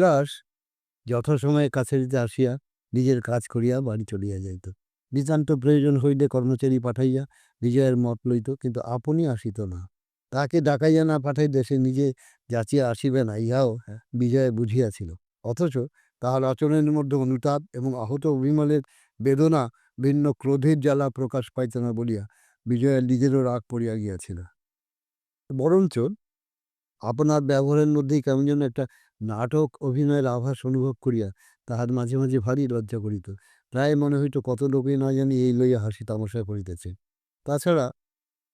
বিলাস যথাসময়ে কাছারিতে আসিয়া নিজের কাজ করিয়া বাড়ি চলিয়া যাইত। নিতান্ত প্রয়োজন হইলে কর্মচারী পাঠাইয়া বিজয়ের মত লইত, কিন্তু আপনি আসিত না। তাকে ডাকাইয়া না পাঠাইলে সে নিজে যাচিয়া আসিবে না, ইহাও বিজয় বুঝিয়াছিল। অথচ তাহার আচরণের মধ্যে অনুতাপ এবং আহত অভিমানের বেদনা ভিন্ন ক্রোধের জ্বালা প্রকাশ পাইত না বলিয়া বিজয়ের নিজেরও রাগ পড়িয়া গিয়াছিল। বরঞ্চ আপনার ব্যবহারের মধ্যেই কেমন যেন একটা নাটক, অভিনয়ের আভাস অনুভব করিয়া তাহার মাঝে মাঝে ভারী লজ্জা করিত। প্রায় মনে হইত কত লোকে না জানি এই লইয়া হাসি তামাশা করিতেছে তাছাড়া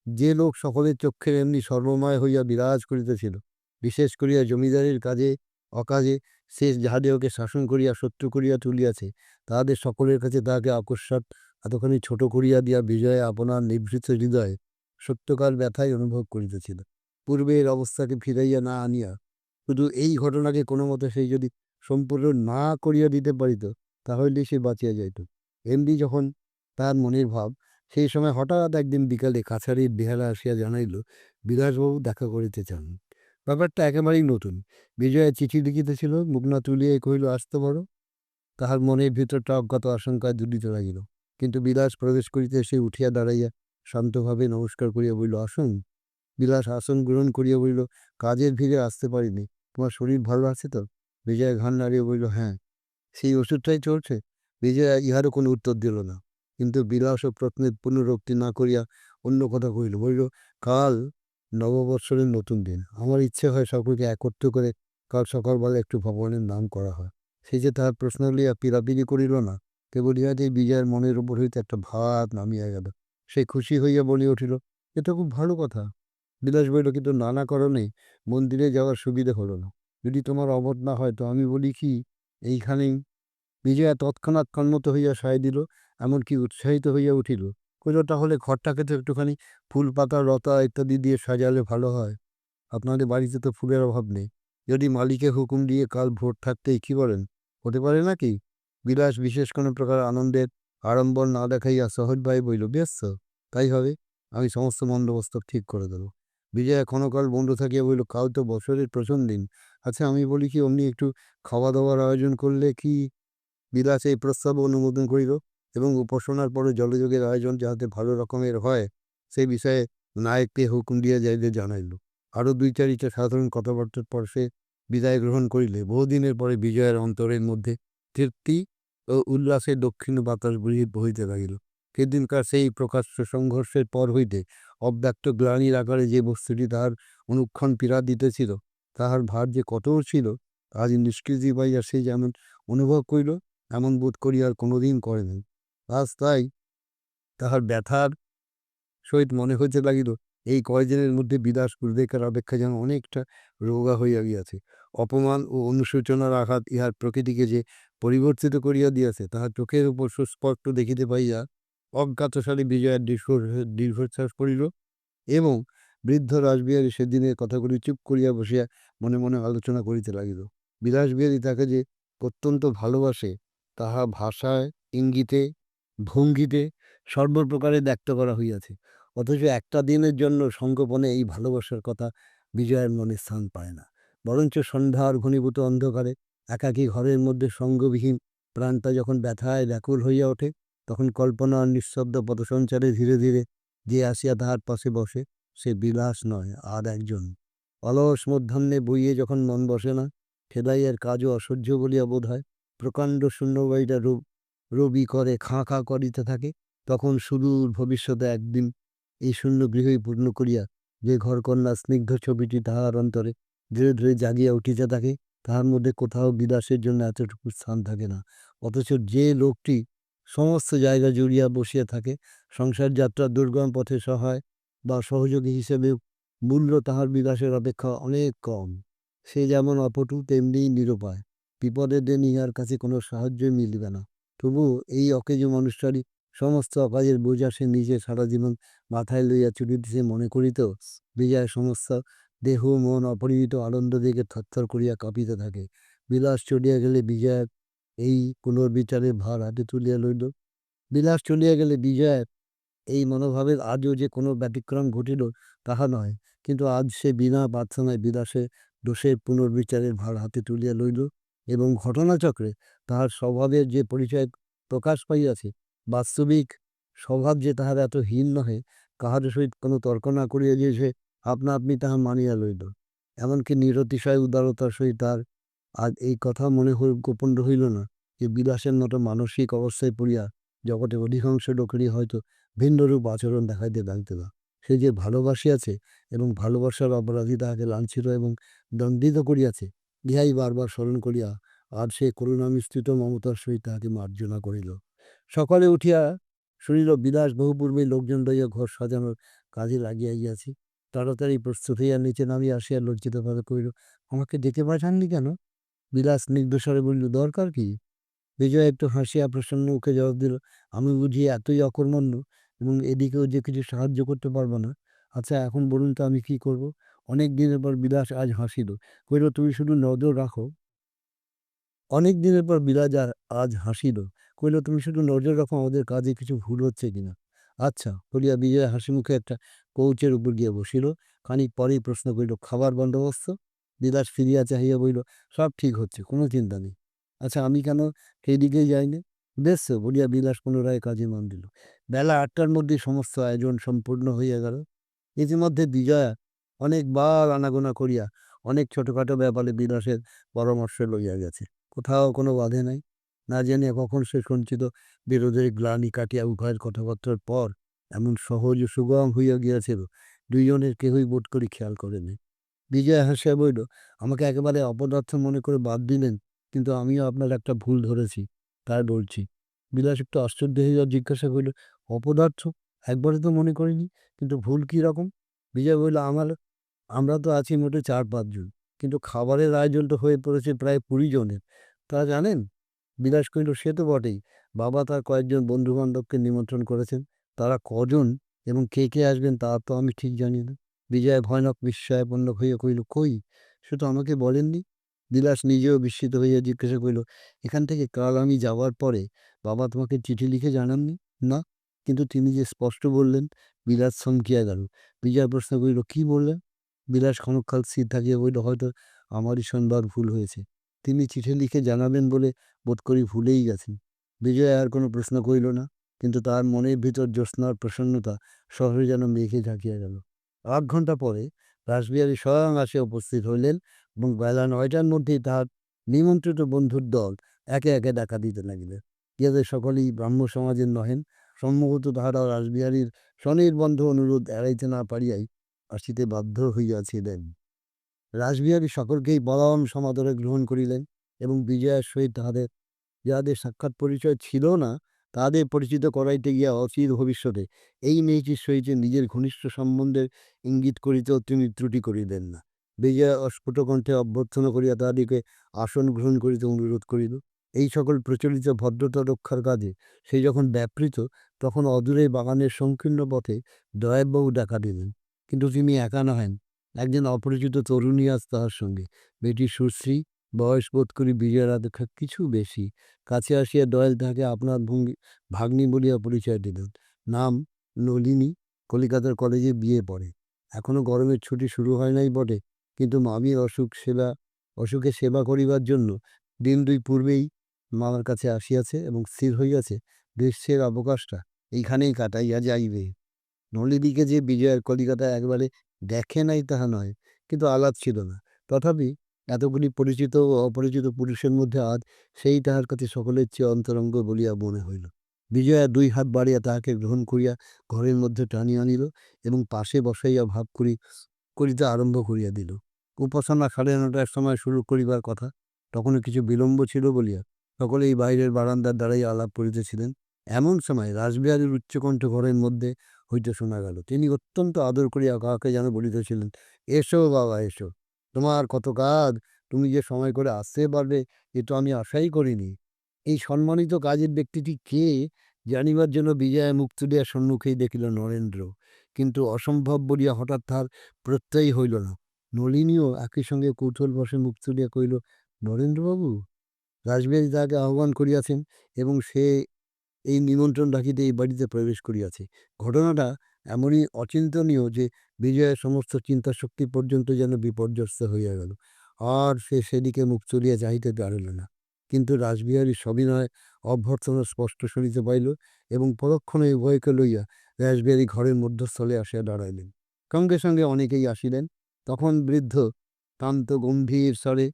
যে লোক সকলের চক্ষে এমনি সর্বময় হইয়া বিরাজ করিতেছিল, বিশেষ করিয়া জমিদারির কাজে, অকাজে সে যাহাদেরকে শাসন করিয়া, শত্রু করিয়া তুলিয়াছে, তাহাদের সকলের কাছে তাহাকে আকস্মাৎ এতখানি ছোট করিয়া দিয়া বিজয়ে আপনার নিভৃত হৃদয়ে সত্যকার ব্যথাই অনুভব করিতেছিল। পূর্বের অবস্থাকে ফিরাইয়া না আনিয়া শুধু এই ঘটনাকে কোনো মতে সেই যদি সম্পূর্ণ না করিয়া দিতে পারিত তাহলে সে বাঁচিয়া যাইত। এমনি যখন তার মনের ভাব, সেই সময় হঠাৎ একদিন বিকালে কাছারির বেহারা আসিয়া জানাইল, বিলাসবাবু দেখা করিতে চান। ব্যাপারটা একেবারেই নতুন। বিজয়া চিঠি লিখিতেছিল মুখ না কহিল, আসতে পারো তাহার মনের ভিতরটা অজ্ঞাত আশঙ্কায় দুলিতে লাগিল। কিন্তু বিলাস প্রবেশ করিতে সে উঠিয়া দাঁড়াইয়া শান্তভাবে নমস্কার করিয়া বলিল, আসুন। বিলাস আসন গ্রহণ করিয়া বলিল, কাজের ভিড়ে আসতে পারিনি। তোমার শরীর ভালো আছে তো? বিজয় ঘান নাড়িয়ে বলিল হ্যাঁ। সেই ওষুধটাই চলছে। বিজয়া ইহারও কোনো উত্তর দিল না। কিন্তু বিলাস ও প্রশ্নের পুনরুক্তি না করিয়া অন্য কথা কহিল, বলিল, কাল নববৎসরের নতুন দিন। আমার ইচ্ছে হয় সকলকে একত্র করে কাল সকালবেলা একটু ভগবানের নাম করা হয়। সে যে তাহার প্রশ্ন লইয়া পিরাপিরি করিল না, কেবল ইহাতেই বিজয়ের মনের উপর হইতে একটা ভাত নামিয়া গেল। সে খুশি হইয়া বলিয়া উঠিল এটা খুব ভালো কথা। বিলাস বলিল কিন্তু নানা কারণে মন্দিরে যাওয়ার সুবিধে হলো না। যদি তোমার অবধ না হয় তো আমি বলি কি এইখানেই বিজয়া তৎক্ষণাৎ কন্মত হইয়া সায় দিল, এমনকি উৎসাহিত হইয়া উঠিল। কইল, তাহলে ঘরটাকে তো একটুখানি ফুল পাতা, লতা ইত্যাদি দিয়ে সাজালে ভালো হয়। আপনাদের বাড়িতে তো ফুলের অভাব নেই। যদি মালিকে হুকুম দিয়ে কাল ভোর থাকতেই কি বলেন? হতে পারে নাকি বিলাস বিশেষ কোনো প্রকার আনন্দের আড়ম্বর না দেখাইয়া সহজভাবে বইল ব্যস্ত তাই হবে। আমি সমস্ত বন্দোবস্ত ঠিক করে দেবো। বিজয়া ক্ষণকাল বন্ধ থাকিয়া বলিল কাল তো বছরের প্রথম দিন। আচ্ছা আমি বলি কি, অমনি একটু খাওয়া দাওয়ার আয়োজন করলে কি বিলাস এই প্রস্তাব অনুমোদন করিল? এবং উপাসনার পরে জলযোগের আয়োজন যাহাতে ভালো রকমের হয় সেই বিষয়ে নায়ককে হুকুম দিয়া যাইতে জানাইল। আরও দুই চারিটা সাধারণ কথাবার্তার পর সে বিদায় গ্রহণ করিলে। বহুদিনের পরে বিজয়ের অন্তরের মধ্যে তৃপ্তি ও উল্লাসের দক্ষিণ বাতাস বহির বহিতে লাগিল। সেদিনকার সেই প্রকাশ্য সংঘর্ষের পর হইতে অব্যক্ত গ্লানির আকারে যে বস্তুটি তাহার অনুক্ষণ পীড়া দিতেছিল, তাহার ভার যে কঠোর ছিল আজ নিষ্কৃতি পাইয়া সে যেমন অনুভব করিল, এমন বোধ করি আর কোনোদিন করে নাই। আজ তাই তাহার ব্যথার সহিত মনে হইতে লাগিল, এই কয়দিনের মধ্যে বিদাস পূর্বেকার অপেক্ষা যেন অনেকটা রোগা হইয়া গিয়াছে। অপমান ও অনুশোচনার আঘাত ইহার প্রকৃতিকে যে পরিবর্তিত করিয়া দিয়াছে, তাহার চোখের উপর সুস্পষ্ট দেখিতে পাইয়া অজ্ঞাতসারে বিজয়ের দীর্ঘ, দীর্ঘশ্বাস করিল এবং বৃদ্ধ রাসবিহারী সেদিনের কথাগুলি চুপ করিয়া বসিয়া মনে মনে আলোচনা করিতে লাগিল। বিলাসবিহারী তাকে যে অত্যন্ত ভালোবাসে, তাহা ভাষায়, ইঙ্গিতে, ভঙ্গিতে সর্বপ্রকারে ব্যক্ত করা হইয়াছে। অথচ একটা দিনের জন্য সংগোপনে এই ভালোবাসার কথা বিজয়ের মনে স্থান পায় না। বরঞ্চ সন্ধ্যার ঘনীভূত অন্ধকারে একাকী ঘরের মধ্যে সঙ্গবিহীন প্রাণটা যখন ব্যথায় ব্যাকুল হইয়া ওঠে তখন কল্পনা নিঃশব্দ পদসঞ্চারে ধীরে ধীরে যে আসিয়া তাহার পাশে বসে, সে বিলাস নয়, আর একজন। অলস মধ্যাহ্নে বইয়ে যখন মন বসে না খেদাইয়ের কাজও অসহ্য বলিয়া বোধ হয়। প্রকাণ্ড শূন্যবাড়িটা রবি করে, খাঁ খাঁ করিতে থাকে। তখন সুদূর ভবিষ্যতে একদিন এই শূন্য গৃহই পূর্ণ করিয়া যে ঘরকন্যা স্নিগ্ধ ছবিটি তাহার অন্তরে ধীরে ধীরে জাগিয়া উঠিতে থাকে, তাহার মধ্যে কোথাও বিলাসের জন্য এতটুকু স্থান থাকে না। অথচ যে লোকটি সমস্ত জায়গা জুড়িয়া বসিয়া থাকে। সংসার যাত্রা দুর্গম পথে সহায় বা সহযোগী হিসেবে মূল্য তাহার বিলাসের অপেক্ষা অনেক কম। সে যেমন অপটু, তেমনি নিরুপায়। বিপদের দিন ইহার কাছে কোনো সাহায্যই মিলিবে না। তবু এই অকেজ মানুষটারই সমস্ত অকাজের বোঝা সে নিজে সারা জীবন মাথায় লইয়া চলিতেছে মনে করিত বিজয় সমস্ত দেহ, মন, অপরিমিত আনন্দ দিকে থরথর করিয়া কাঁপিতে থাকে। বিলাস চলিয়া গেলে বিজয়ের এই পুনর্বিচারের ভার হাতে তুলিয়া লইল। বিলাস চলিয়া গেলে বিজয়ের এই মনোভাবের আজও যে কোনো ব্যতিক্রম ঘটিল তাহা নয়, কিন্তু আজ সে বিনা প্রার্থনায় বিলাসে দোষের পুনর্বিচারের ভার হাতে তুলিয়া লইল এবং ঘটনাচক্রে তাহার স্বভাবের যে পরিচয় প্রকাশ পাইয়াছে, বাস্তবিক স্বভাব যে তাহার এত হীন নহে, কাহার সহিত কোনো তর্ক না করিয়া সে আপনা আপনি তাহা মানিয়া লইল। এমনকি নিরতিশয় উদারতার সহিত তার আজ এই কথা মনে হই, গোপন রহিল না যে বিলাসের মতো মানসিক অবস্থায় পড়িয়া জগতে অধিকাংশ লোকেরই হয়তো ভিন্নরূপ আচরণ দেখাইতে লাগিতে সে যে ভালোবাসিয়াছে এবং ভালোবাসার অপরাধী তাহাকে লাঞ্ছিত এবং দণ্ডিত করিয়াছে, ইহাই বারবার স্মরণ করিয়া আর সে করুণা মিশ্রিত মমতার সহিত তাহাকে মার্জনা করিল। সকালে উঠিয়া শুনিল বিলাস বহু পূর্বেই লোকজন লইয়া ঘর সাজানোর কাজে লাগিয়া গিয়াছি। তাড়াতাড়ি প্রস্তুত হইয়া নিচে নামিয়া আসিয়া লজ্জিতভাবে কহিল, আমাকে ডেকে পাঠাননি কেন? বিলাস স্নিগ্ধস্বরে বলিল দরকার কি? বিজয় একটু হাসিয়া প্রসন্ন মুখে জবাব দিল, আমি বুঝি এতই অকর্মণ্য এবং এদিকেও যে কিছু সাহায্য করতে পারব না। আচ্ছা এখন বলুন তো আমি কি করব? অনেক দিনের পর বিলাস আজ হাসিল, কইল, তুমি শুধু নজর রাখো। অনেক দিনের পর বিলাস আজ হাসিল, কইল, তুমি শুধু নজর রাখো, আমাদের কাজে কিছু ভুল হচ্ছে কিনা? আচ্ছা বলিয়া বিজয় হাসি মুখে একটা কৌচের উপর গিয়ে বসিল। খানিক পরেই প্রশ্ন করিল, খাবার বন্দোবস্ত? বিলাস ফিরিয়া চাহিয়া বলিল সব ঠিক হচ্ছে, কোনো চিন্তা নেই। আচ্ছা আমি কেন সেই দিকেই যাইনি? বেশ বলিয়া বিলাস পুনরায় কাজে মন দিল। বেলা আটটার মধ্যে সমস্ত আয়োজন সম্পূর্ণ হইয়া গেল। ইতিমধ্যে বিজয়া অনেকবার আনাগোনা করিয়া অনেক ছোটখাটো ব্যাপারে বিলাসের পরামর্শ লইয়া গেছে। কোথাও কোনো বাধে নাই। না জানিয়া কখন সে সঞ্চিত বিরোধের গ্লানি কাটিয়া উভয়ের কথাবার্তার পর এমন সহজ সুগম হইয়া গিয়াছিল, দুইজনের কেহই বোধ করি খেয়াল করেনি। বিজয় হাসিয়া বইল আমাকে একেবারে অপদার্থ মনে করে বাদ দিলেন, কিন্তু আমিও আপনার একটা ভুল ধরেছি, তাই বলছি। বিলাস একটু আশ্চর্য হয়ে হইয়া জিজ্ঞাসা করিল, অপদার্থ? একবারে তো মনে করিনি, কিন্তু ভুল কী রকম? বিজয় বলল, আমার, আমরা তো আছি মোটে চার পাঁচজন কিন্তু খাবারের আয়োজন তো হয়ে পড়েছে প্রায় কুড়ি জনের, তা জানেন? বিলাস কহিল, সে তো বটেই, বাবা তার কয়েকজন বন্ধু বান্ধবকে নিমন্ত্রণ করেছেন, তারা কজন এবং কে কে আসবেন তা তো আমি ঠিক জানি না। বিজয় ভয়ানক বিস্ময়াপন্ন হইয়া কহিল, কই? সে তো আমাকে বলেননি? বিলাস নিজেও বিস্মিত হইয়া জিজ্ঞাসা করিল, এখান থেকে কাল আমি যাওয়ার পরে বাবা তোমাকে চিঠি লিখে জানাননি? না, কিন্তু তিনি যে স্পষ্ট বললেন, বিলাস থমকিয়া গেল। বিজয় প্রশ্ন করিল, কি বললেন? বিলাস ক্ষণকাল স্থির থাকিয়া বলিল হয়তো আমারই শোনবার ভুল হয়েছে। তিনি চিঠি লিখে জানাবেন বলে বোধ করি ভুলেই গেছেন। বিজয় আর কোনো প্রশ্ন করিল না, কিন্তু তার মনের ভিতর জ্যোৎস্নার প্রসন্নতা শহরে যেন মেঘে ঢাকিয়া গেল। আধ ঘণ্টা পরে রাসবিহারী স্বয়ং আসে উপস্থিত হইলেন এবং বেলা নয়টার মধ্যেই তাহার নিমন্ত্রিত বন্ধুর দল একে একে ডাকা দিতে লাগিলেন। ইহাদের সকলেই ব্রাহ্ম সমাজের নহেন, সম্ভবত তাহারা রাসবিহারীর স্বনির্বন্ধ অনুরোধ এড়াইতে না পারিয়াই আসিতে বাধ্য হইয়াছিলেন। রাসবিহারী সকলকেই বলম সমাদরে গ্রহণ করিলেন এবং বিজয়ের সহিত তাহাদের, যাহাদের সাক্ষাৎ পরিচয় ছিল না তাহাদের পরিচিত করাইতে গিয়া অচির ভবিষ্যতে। এই মেয়েটির সহিত নিজের ঘনিষ্ঠ সম্বন্ধের ইঙ্গিত করিতেও তিনি ত্রুটি করিলেন না। বিজয়া অস্ফুট কণ্ঠে অভ্যর্থনা করিয়া তাহাদিকে আসন গ্রহণ করিতে অনুরোধ করিল। এই সকল প্রচলিত ভদ্রতা রক্ষার কাজে সে যখন ব্যাপৃত, তখন অদূরে বাগানের সংকীর্ণ পথে দয়াববাবু দেখা দিলেন। কিন্তু তিনি একা নহেন। একজন অপরিচিত তরুণী আজ তাহার সঙ্গে। মেয়েটি সুশ্রী বয়স বোধ করি বিজয়ের অপেক্ষা কিছু বেশি। কাছে আসিয়া দয়াল তাহাকে আপনার ভঙ্গি, ভাগ্নি বলিয়া পরিচয় দিলেন। নাম নলিনী, কলিকাতার কলেজে বিয়ে পড়ে এখনও গরমের ছুটি শুরু হয় নাই বটে, কিন্তু মামির অসুখ সেবা, অসুখে সেবা করিবার জন্য দিন দুই পূর্বেই মামার কাছে আসিয়াছে এবং স্থির হইয়াছে গ্রীষ্মের অবকাশটা। এইখানেই কাটাইয়া যাইবে। নলিনীকে যে বিজয়ের কলিকাতায় একবারে দেখে নাই তাহা নয়, কিন্তু আলাপ ছিল না। তথাপি এতগুলি পরিচিত ও অপরিচিত পুরুষের মধ্যে আজ সেই তাহার কাছে সকলের চেয়ে অন্তরঙ্গ বলিয়া মনে হইল। বিজয়া দুই হাত বাড়িয়া তাহাকে গ্রহণ করিয়া ঘরের মধ্যে টানিয়া আনিল এবং পাশে বসাইয়া ভাব করি, করিতে আরম্ভ করিয়া দিল। উপাসনা সাড়ে নটার সময় শুরু করিবার কথা, তখনও কিছু বিলম্ব ছিল বলিয়া সকলেই বাইরের বারান্দার দ্বারাই আলাপ করিতেছিলেন। এমন সময় রাসবিহারীর উচ্চকণ্ঠ ঘরের মধ্যে হইতে শোনা গেল। তিনি অত্যন্ত আদর করিয়া কাহাকে যেন বলিতেছিলেন, এসো বাবা, এসো। তোমার কত কাজ, তুমি যে সময় করে আসতে পারবে, এ তো আমি আশাই করিনি। এই সম্মানিত কাজের ব্যক্তিটি কে, জানিবার জন্য বিজয়া মুখ তুলিয়া সম্মুখেই দেখিল নরেন্দ্র। কিন্তু অসম্ভব বলিয়া হঠাৎ তাহার প্রত্যয় হইল না। নলিনীও একই সঙ্গে কৌতূহল বসে মুখ তুলিয়া কহিল, নরেন্দ্রবাবু রাসবিহারী তাহাকে আহ্বান করিয়াছেন এবং সে এই নিমন্ত্রণ রাখিতে এই বাড়িতে প্রবেশ করিয়াছে। ঘটনাটা এমনই অচিন্তনীয় যে বিজয়ের সমস্ত চিন্তাশক্তি পর্যন্ত যেন বিপর্যস্ত হইয়া গেল। আর সে সেদিকে মুখ চলিয়া চাহিতে পারিল না। কিন্তু রাসবিহারীর সবিনয় অভ্যর্থনা স্পষ্ট শুনিতে পাইল এবং পরক্ষণে উভয়কে লইয়া রাসবিহারী ঘরের মধ্যস্থলে আসিয়া দাঁড়াইলেন। সঙ্গে সঙ্গে অনেকেই আসিলেন। তখন বৃদ্ধ শান্ত গম্ভীর স্বরে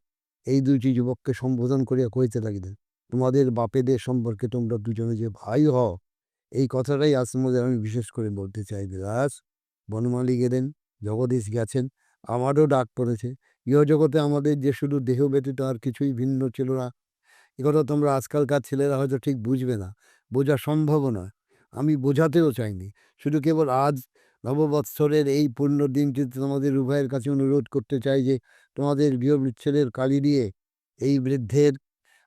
এই দুইটি যুবককে সম্বোধন করিয়া কইতে লাগিলেন, তোমাদের বাপেদের সম্পর্কে তোমরা দুজনে যে ভাই হও এই কথাটাই আজ তোমাদের আমি বিশেষ করে বলতে চাই রাজ বনমালী গেলেন জগদীশ গেছেন, আমারও ডাক পড়েছে। ইহজগতে আমাদের যে শুধু দেহ ব্যতীত আর কিছুই ভিন্ন ছিল না। একথা তোমরা আজকালকার ছেলেরা হয়তো ঠিক বুঝবে না। বোঝা সম্ভবও নয়। আমি বোঝাতেও চাইনি। শুধু কেবল আজ নববৎসরের এই পূর্ণ দিনটিতে তোমাদের উভয়ের কাছে অনুরোধ করতে চাই যে, তোমাদের গৃহ বিচ্ছেদের কালি দিয়ে এই বৃদ্ধের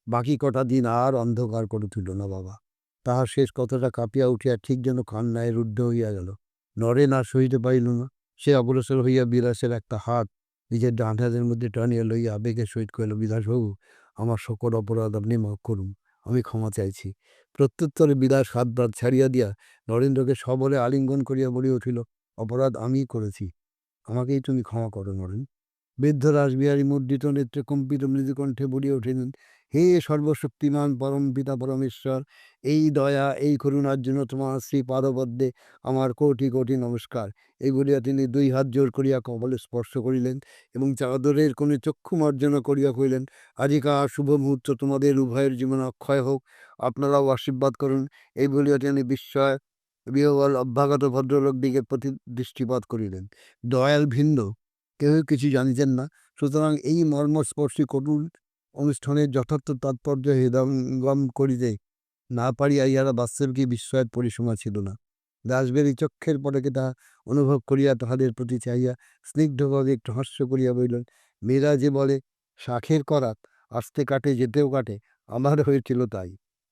বাকি কটা দিন আর অন্ধকার করে তুলো না বাবা। তাহার শেষ কথাটা কাঁপিয়া উঠিয়া ঠিক যেন কান্নায় রুদ্ধ হইয়া গেল। নরেন আর সহিতে পারিল না। সে অগ্রসর হইয়া বিলাসের একটা হাত নিজের ডান হাতের মধ্যে টানিয়া লইয়া আবেগের সহিত কহিল, বিলাসবাবু, আমার সকল অপরাধ আপনি মাফ করুন, আমি ক্ষমা চাইছি। প্রত্যুত্তরে বিলাস হাত বাদ ছাড়িয়া দিয়া নরেন্দ্রকে সবলে আলিঙ্গন করিয়া বলিয়া উঠিল, অপরাধ আমিই করেছি। আমাকেই তুমি ক্ষমা করো নরেন। বৃদ্ধ রাসবিহারী মুদ্রিত নেত্রে কম্পিত মৃদুকণ্ঠে বলিয়া উঠিলেন হে সর্বশক্তিমান, পরম পিতা পরমেশ্বর, এই দয়া, এই করুণার জন্য তোমার শ্রী পাদবদ্ধে আমার কোটি কোটি নমস্কার। এই বলিয়া তিনি দুই হাত জোর করিয়া কবলে স্পর্শ করিলেন এবং চাদরের কোণে চক্ষু মার্জনা করিয়া কহিলেন আজিকার শুভ মুহূর্ত তোমাদের, উভয়ের জীবন অক্ষয় হোক। আপনারাও আশীর্বাদ করুন। এই বলিয়া তিনি বিস্ময়, বিহবল, অভ্যাগত ভদ্রলোক দিকে প্রতি দৃষ্টিপাত করিলেন। দয়াল ভিন্ন কেউ কিছু জানিতেন না। সুতরাং এই মর্মস্পর্শী করুণ অনুষ্ঠানের যথার্থ তাৎপর্য হৃদয়ঙ্গম করিতে না পারিয়া ইহারা বাস্তবিকই বিস্ময়ের পরিসীমা ছিল না। দাসবেরি চক্ষের পটকে তাহা অনুভব করিয়া তাহাদের প্রতি চাইয়া স্নিগ্ধভাবে একটু হাস্য করিয়া বলিলেন, মেয়েরা যে বলে, শাখের করাত, আসতে কাটে, যেতেও কাটে, আমার হয়েছিল তাই।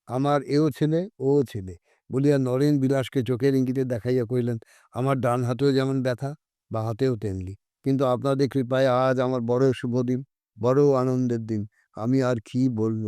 আমার এও ছেলে ও ছেলে। বলিয়া নরেন বিলাসকে চোখের ইঙ্গিতে দেখাইয়া কহিলেন, আমার ডান হাতেও যেমন ব্যথা, বা হাতেও তেমনি। কিন্তু আপনাদের কৃপায় আজ আমার বড় শুভ দিন, বড় আনন্দের দিন। আমি আর কি বলব?